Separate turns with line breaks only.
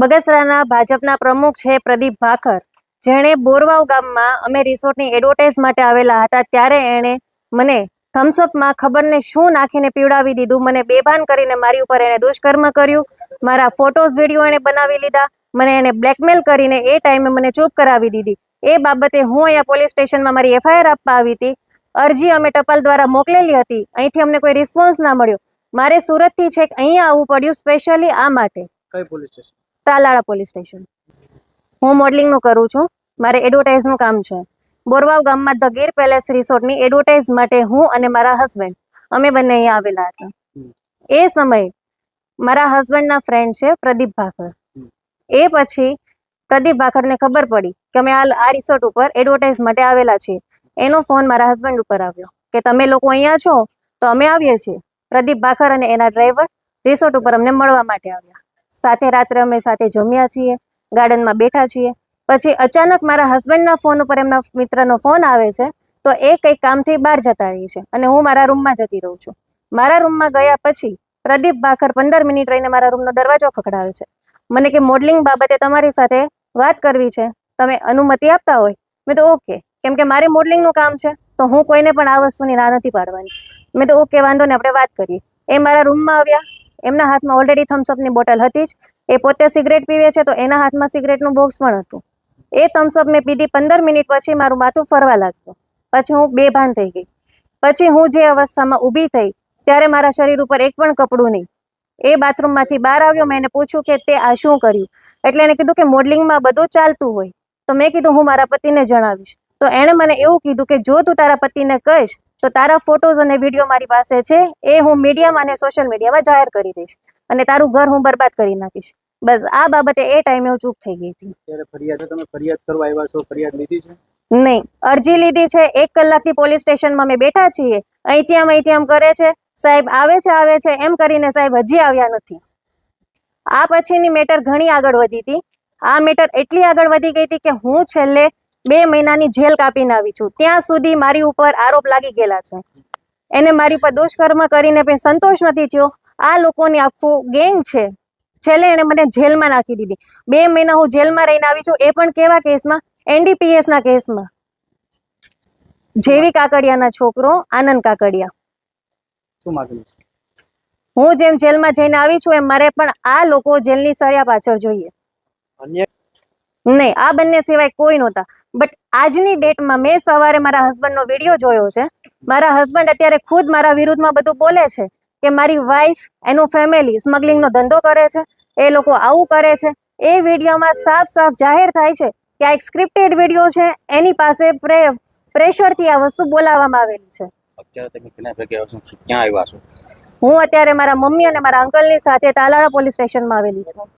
બગસરાના ભાજપના પ્રમુખ છે પ્રદીપ ભાખર. જેણે બોરવાવ ગામમાં અમે રિસોર્ટની એડવર્ટાઇઝ માટે આવેલા હતા ત્યારે એણે મને થમ્સઅપમાં ખબરને શું નાખીને પીવડાવી દીધું? મને બેભાન કરીને મારી ઉપર એણે દુષ્કર્મ કર્યું. મારા ફોટોઝ, વીડિયો એણે બનાવી લીધા. મને એણે બ્લેકમેલ કરીને એ ટાઈમે મને ચૂપ કરાવી દીધી. એ બાબતે હું અહીંયા પોલીસ સ્ટેશનમાં મારી એફઆઈઆર આપવા આવી હતી. અરજી અમે ટપાલ દ્વારા મોકલેલી હતી. અહીંથી અમને કોઈ રિસ્પોન્સ ના મળ્યો. મારે સુરતથી છેક અહીંયા આવવું પડ્યું સ્પેશિયલી આ માટે.
કઈ police station?
Talala police station. હું મોડલિંગનું કરું છું. મારે એડવર્ટાઇઝનું કામ છે. બોરવાવ ગામમાં ધ ગીર પેલેસ રિસોર્ટની એડવર્ટાઇઝ માટે હું અને મારા હસબન્ડ, અમે બંને અહીંયા આવેલા હતા. એ સમયે મારા હસબન્ડના ફ્રેન્ડ છે પ્રદીપ
ભાખર.
એ પછી પ્રદીપ ભાખરને ખબર પડી કે અમે આ રિસોર્ટ ઉપર એડવર્ટાઇઝ માટે આવેલા છીએ. એનો ફોન મારા હસબન્ડ ઉપર આવ્યો કે તમે લોકો અહીંયા છો તો અમે આવીએ છીએ. પ્રદીપ ભાખર અને એના ડ્રાઈવર રિસોર્ટ ઉપર અમને મળવા માટે આવ્યા. સાથે રાત્રે અમે સાથે જમ્યા છીએ, ગાર્ડનમાં બેઠા છીએ. પછી અચાનક મારા હસબન્ડના ફોન ઉપર એમના મિત્રનો ફોન આવે છે, તો એ કંઈક કામથી બહાર જતા રહી છે અને હું મારા રૂમમાં જતી રહું છું. મારા રૂમમાં ગયા પછી પ્રદીપ ભાખર પંદર મિનિટ રહીને મારા રૂમનો દરવાજો ખખડાવે છે. મને કે મોડલિંગ બાબતે તમારી સાથે વાત કરવી છે, તમે અનુમતિ આપતા હોય? મેં તો ઓકે, કેમ કે મારે મોડલિંગનું કામ છે, તો હું કોઈને પણ આ વસ્તુની ના નથી પાડવાની. મેં તો ઓકે, વાંધો ને આપણે વાત કરીએ. એ મારા રૂમમાં આવ્યા એમના હાથમાં ઓલરેડી થમ્સઅપની બોટલ હતી જ. એ પોતે સિગરેટ પીવે છે તો એના હાથમાં સિગરેટનું બોક્સ પણ હતું. એ થમ્સઅપ મેં પીધી પંદર મિનિટ પછી મારું માથું ફરવા લાગ્યું. પછી હું બેભાન થઈ ગઈ. પછી હું જે અવસ્થામાં ઊભી થઈ ત્યારે મારા શરીર ઉપર એક પણ કપડું નહીં. એ બાથરૂમમાંથી બહાર આવ્યો, મેં એને પૂછ્યું કે તે આ શું કર્યું? એટલે એને કીધું કે મોડલિંગમાં બધું ચાલતું હોય. તો મેં કીધું હું મારા પતિને જણાવીશ. તો એણે મને એવું કીધું કે જો તું તારા પતિને કહીશ તો તારા ફોટોઝ અને વીડિયો મારી પાસે છે એ હું મીડિયામાં અને સોશિયલ મીડિયામાં જાહેર કરી દઈશ. અને તારું ઘર હું બરબાદ કરી નાખીશ. બસ આ બાબતે એ ટાઈમે હું ચૂપ થઈ ગઈ હતી.
તમે ફરિયાદ કરવા આવ્યા છો ફરિયાદ લીધી છે?
નહીં અરજી લીધી છે એક કલાકથી પોલીસ સ્ટેશનમાં અમે બેઠા છીએ. અહીંથી આમ અહીંથી આમ કરે છે સાહેબ આવે છે આવે છે એમ કરીને સાહેબ હજી આવ્યા નથી. આ પછીની મેટર ઘણી આગળ વધી હતી. આ મેટર એટલી આગળ વધી ગઈ હતી કે હું છેલ્લે બે મહિનાની જેલ કાપીને આવી છું. ત્યાં સુધી મારી ઉપર આરોપ લાગી ગયેલા છે. એને મારી પર દુષ્કર્મ કરીને પણ સંતોષ નથી થયો. આ લોકોની આખું ગેંગ છે. છેલ્લે એને મને જેલમાં નાખી દીધી. બે મહિના હું જેલમાં રહીને આવી છું. એ પણ કેવા કેસમાં? એનડીપીએસ ના કેસમાં. જેવી કાકડિયાના છોકરો આનંદ કાકડિયા.
શું માગણી
હું જેમ જેલમાં જઈને આવી છું એમ મારે પણ આ લોકો જેલની સળિયા પાછળ જોઈએ.
અન્ય
નહીં આ બંને સિવાય કોઈ નહોતા. બટ આજની ડેટમાં મેં સવારે મારા હસબન્ડનો વીડિયો જોયો છે. મારા હસબન્ડ અત્યારે ખુદ મારા વિરુદ્ધમાં બધું બોલે છે કે મારી વાઈફ એનું ફેમિલી સ્મગલિંગનો ધંધો કરે છે એ લોકો આવું કરે છે. એ વિડીયોમાં સાફ સાફ જાહેર થાય છે કે આ એક સ્ક્રિપ્ટેડ વીડિયો છે એની પાસે પ્રે પ્રેશરથી આ વસ્તુ બોલાવવામાં આવેલી છે.
અત્યારે તમે કેના ભેગા છો? ક્યાં આવ્યા છો?
હું અત્યારે મારા મમ્મી અને મારા અંકલની સાથે તાલાળા પોલીસ સ્ટેશનમાં આવેલી છું.